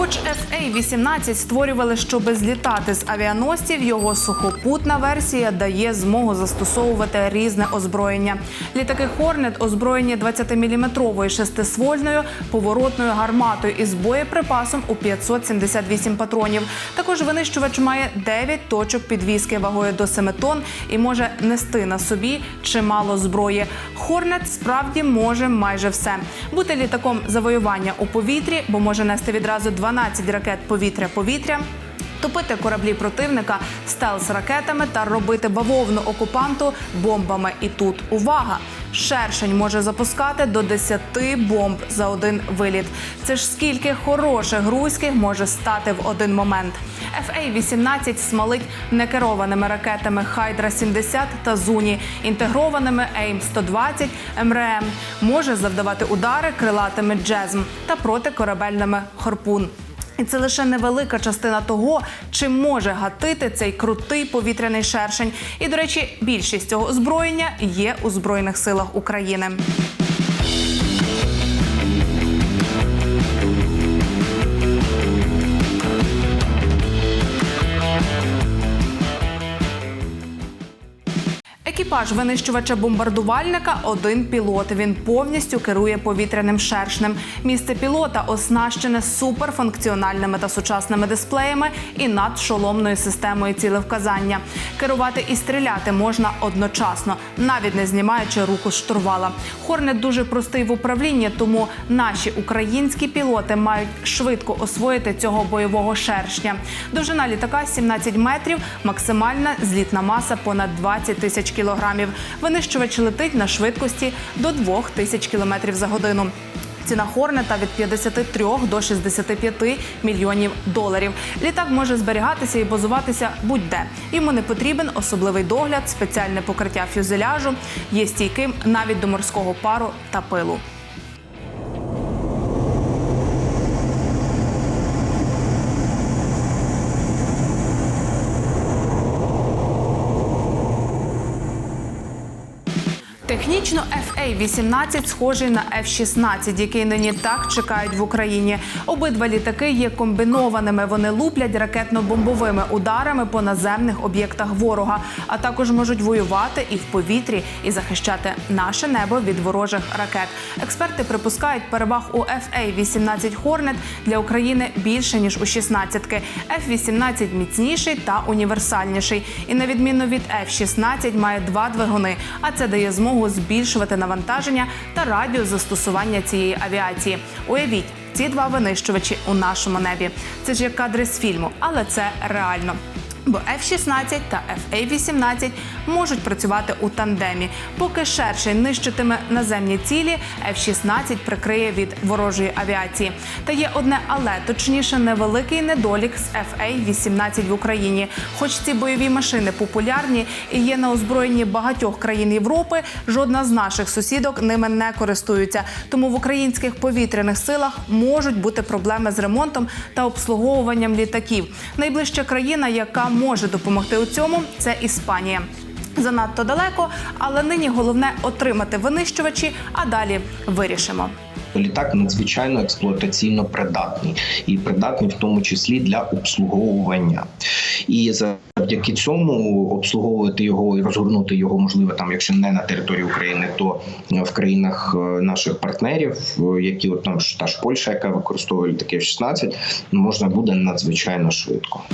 Хоч FA-18 створювали, щоби злітати з авіаносців, його сухопутна версія дає змогу застосовувати різне озброєння. Літаки Хорнет озброєні 20-мм шестиствольною поворотною гарматою із боєприпасом у 578 патронів. Також винищувач має 9 точок підвіски вагою до 7 тонн і може нести на собі чимало зброї. Хорнет справді може майже все. Бути літаком завоювання у повітрі, бо може нести відразу 12 ракет повітря-повітря. Топити кораблі противника стелс ракетами та робити бавовну окупанту бомбами. І тут увага! Шершень може запускати до 10 бомб за один виліт. Це ж скільки хороших грузьких може стати в один момент. FA-18 смалить некерованими ракетами Хайдра 70 та Зуні, інтегрованими АІМ-120 МРМ. Може завдавати удари крилатими джезм та протикорабельними Хорпун. І це лише невелика частина того, чим може гатити цей крутий повітряний шершень. І, до речі, більшість цього озброєння є у збройних силах України. Екіпаж винищувача бомбардувальника один пілот. Він повністю керує повітряним шершнем. Місце пілота оснащене суперфункціональними та сучасними дисплеями і надшоломною системою цілевказання. Керувати і стріляти можна одночасно, навіть не знімаючи руку з штурвала. Хорнет дуже простий в управлінні, тому наші українські пілоти мають швидко освоїти цього бойового шершня. Довжина літака 17 метрів, максимальна злітна маса понад 20 тисяч кілограмів. Винищувач летить на швидкості до 2 тисяч кілометрів за годину. Ціна Хорнета від 53 до 65 мільйонів доларів. Літак може зберігатися і базуватися будь-де. Йому не потрібен особливий догляд, спеціальне покриття фюзеляжу, є стійким навіть до морського пару та пилу. Технічно FA-18 схожий на F-16, який нині так чекають в Україні. Обидва літаки є комбінованими. Вони луплять ракетно-бомбовими ударами по наземних об'єктах ворога, а також можуть воювати і в повітрі, і захищати наше небо від ворожих ракет. Експерти припускають переваг у FA-18 Hornet для України більше ніж у 16-ки. F-18 міцніший та універсальніший. І на відміну від F-16 має два двигуни, а це дає змогу збільшувати навантаження та радіус застосування цієї авіації. Уявіть, ці два винищувачі у нашому небі. Це ж як кадри з фільму, але це реально. Бо F-16 та FA-18 можуть працювати у тандемі. Поки шершень нищитиме наземні цілі, F-16 прикриє від ворожої авіації. Та є одне але, точніше, невеликий недолік з FA-18 в Україні. Хоч ці бойові машини популярні і є на озброєнні багатьох країн Європи, жодна з наших сусідок ними не користується. Тому в українських повітряних силах можуть бути проблеми з ремонтом та обслуговуванням літаків. Найближча країна, яка може допомогти у цьому, це Іспанія. Занадто далеко, але нині головне отримати винищувачі, а далі вирішимо. Літак надзвичайно експлуатаційно придатний і придатний в тому числі для обслуговування. І завдяки цьому обслуговувати його і розгорнути його можливо там, якщо не на території України, то в країнах е, наших партнерів, е, які от там та ж Польща, яка використовує літаки F-16, можна буде надзвичайно швидко.